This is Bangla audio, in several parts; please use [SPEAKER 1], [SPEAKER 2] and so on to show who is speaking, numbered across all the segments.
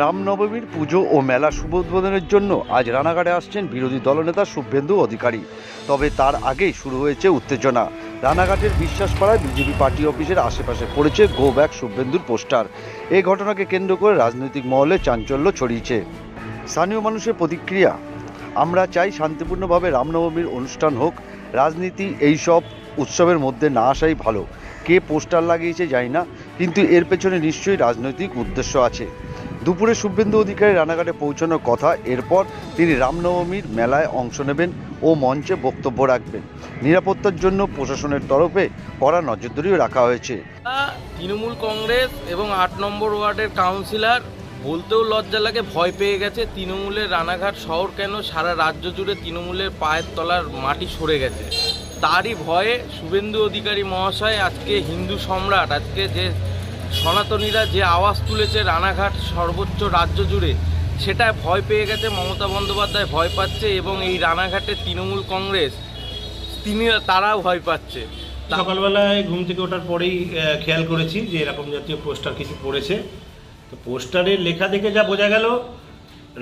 [SPEAKER 1] রামনবমীর পুজো ও মেলা শুভ উদ্বোধনের জন্য আজ রানাঘাটে আসছেন বিরোধী দলনেতা শুভেন্দু অধিকারী। তবে তার আগেই শুরু হয়েছে উত্তেজনা। রানাঘাটের বিশ্বাসপাড়ায় বিজেপি পার্টি অফিসের আশেপাশে পড়েছে গো ব্যাক শুভেন্দুর পোস্টার। এই ঘটনাকে কেন্দ্র করে রাজনৈতিক মহলে চাঞ্চল্য ছড়িয়েছে। স্থানীয় মানুষের প্রতিক্রিয়া? আমরা চাই শান্তিপূর্ণভাবে রামনবমীর অনুষ্ঠান হোক। রাজনীতি এইসব উৎসবের মধ্যে না আসাই ভালো। কে পোস্টার লাগিয়েছে জানি না, কিন্তু এর পেছনে নিশ্চয়ই রাজনৈতিক উদ্দেশ্য আছে। দুপুরে শুভেন্দু অধিকারী রানাঘাটে পৌঁছানোর কথা। এরপর তিনি রামনবমীর মেলায় অংশ নেবেন ও মঞ্চে বক্তব্য রাখবেন। নিরাপত্তার জন্য প্রশাসনের তরফে কড়া নজরদারিও রাখা হয়েছে।
[SPEAKER 2] তৃণমূল কংগ্রেস এবং আট নম্বর ওয়ার্ডের কাউন্সিলর বলতেও লজ্জা লাগে, ভয় পেয়ে গেছে। তৃণমূলের রানাঘাট শহর কেন? সারা রাজ্য জুড়ে তৃণমূলের পায়ের তলার মাটি সরে গেছে। তারই ভয়ে শুভেন্দু অধিকারী মহাশয় আজকে হিন্দু সম্রাট, আজকে যে সনাতনীরা যে আওয়াজ তুলেছে রানাঘাট সর্বোচ্চ রাজ্য জুড়ে সেটা ভয় পেয়ে গেছে মমতা বন্দ্যোপাধ্যায়, ভয় পাচ্ছে এবং এই রানাঘাটে তৃণমূল কংগ্রেস, তিনি তারাও ভয় পাচ্ছে।
[SPEAKER 3] সকালবেলায় ঘুম থেকে ওঠার পরেই খেয়াল করেছি যে এরকম জাতীয় পোস্টার কিছু পড়েছে। তো পোস্টারের লেখা দেখে যা বোঝা গেল,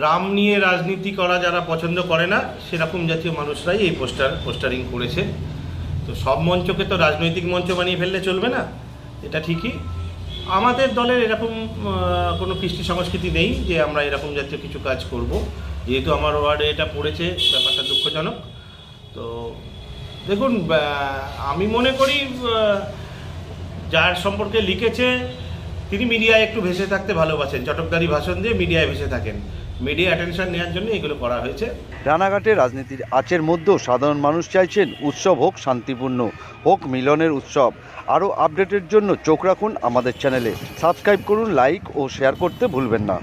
[SPEAKER 3] রাম নিয়ে রাজনীতি করা যারা পছন্দ করে না, সেরকম জাতীয় মানুষরাই এই পোস্টার, পোস্টারিং করেছে। তো সব মঞ্চকে তো রাজনৈতিক মঞ্চ বানিয়ে ফেললে চলবে না, এটা ঠিকই। আমাদের দলের এরকম কোনো কৃষ্টি সংস্কৃতি নেই যে আমরা এরকম জাতীয় কিছু কাজ করব। যেহেতু আমার ওয়ার্ডে এটা পড়েছে, ব্যাপারটা দুঃখজনক। তো দেখুন আমি মনে করি যার সম্পর্কে লিখেছে, তিনি মিডিয়ায় একটু ভেসে থাকতে ভালোবাসেন। চটকদারি ভাষণ দিয়ে মিডিয়ায় ভেসে থাকেন। মিডিয়া অ্যাটেনশন নেওয়ার জন্য এগুলো করা হয়েছে।
[SPEAKER 1] রানাঘাটে রাজনীতির আচের মধ্যেও সাধারণ মানুষ চাইছেন উৎসব হোক শান্তিপূর্ণ, হোক মিলনের উৎসব। আরও আপডেটের জন্য চোখ রাখুন আমাদের চ্যানেলে। সাবস্ক্রাইব করুন, লাইক ও শেয়ার করতে ভুলবেন না।